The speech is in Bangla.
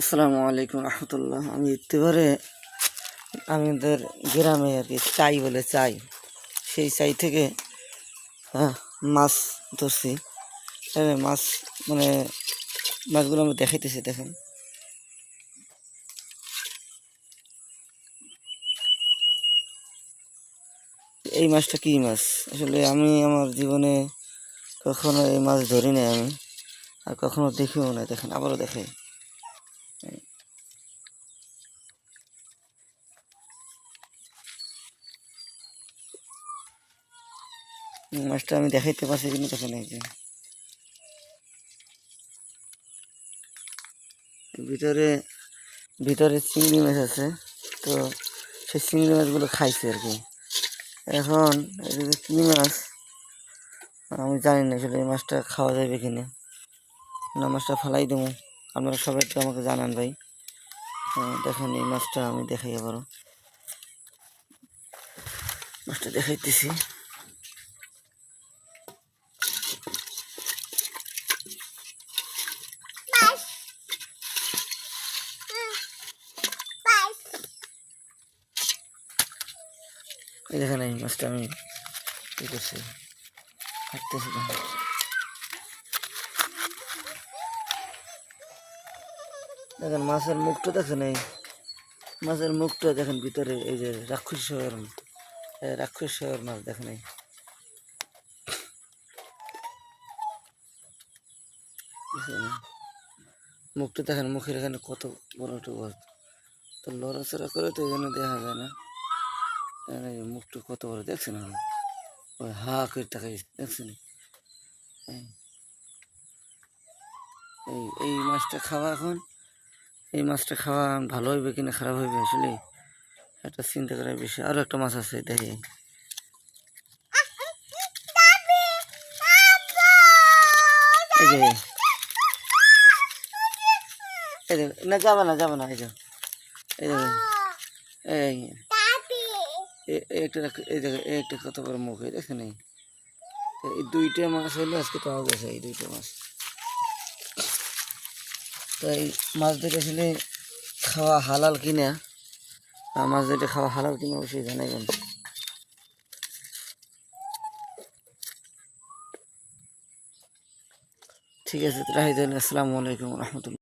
আসসালামু আলাইকুম রহমতুল্লাহ। আমি এবারে আমাদের গ্রামে আর কি চাই বলে চাই। সেই চাই থেকে মাছ ধরছি। মাছ মানে মাছগুলো আমি দেখাইতেছি, দেখেন। এই মাছটা কী মাছ? আসলে আমি আমার জীবনে কখনো এই মাছ ধরি নাই আমি, আর কখনো দেখিও না দেখেন, আবারও দেখাই। মাছটা আমি দেখাইতে পারছি কিন্তু দেখেন এই যে। ভিতরে ভিতরে চিংড়ি মাছ আছে, তো সেই চিংড়ি মাছগুলো খাইছে আর কি। এখন এটা কী মাছ, আমি জানি না আসলে এই মাছটা খাওয়া যাবে কিনা। না, মাছটা ফালাই দেবো। আপনারা সবাই তো আমাকে জানান ভাই। দেখেন এই মাছটা আমি দেখাই আবারও। মাছটা দেখাইতেছি। এই দেখেন এই মাছটা আমি কী করছি? কাটতেছি দেখেন। মাছের মুখটা দেখেন এই মাছের মুখটা দেখেন ভিতরে এই যে রাক্ষস রাক্ষস মাছ দেখেন এই। মুখটা দেখেন মুখের এখানে কত বড় একটা তো লড়াচড়া করে তো এই জন্য দেখা যায় না। মুখটা কত বড় দেখছেন ওই হা করে তাকাই দেখছেন? এই এই মাছটা খাওয়া এখন? এই মাছটা খাওয়া ভালো হইবে কিনা খারাপ হইবে আসলে? একটা চিন্তা করার বিষয়। আরও একটা মাছ আছে, দেখি। না, যাবে না যাবে না, এই যে। এই একটা এই দেখো একটা কত বড় মুখ, এই দেখেন দুইটা মাছ হইলে আজকে পাওয়া গেছে এই দুইটা মাছ। তো এই মাছ দুটো আসলে খাওয়া হালাল কিনা মাছ দুটো খাওয়া হালাল কিনা অবশ্যই জানাইবেন ঠিক আছে রাহি আসসালামু আলাইকুম রহমতুল্লাহ।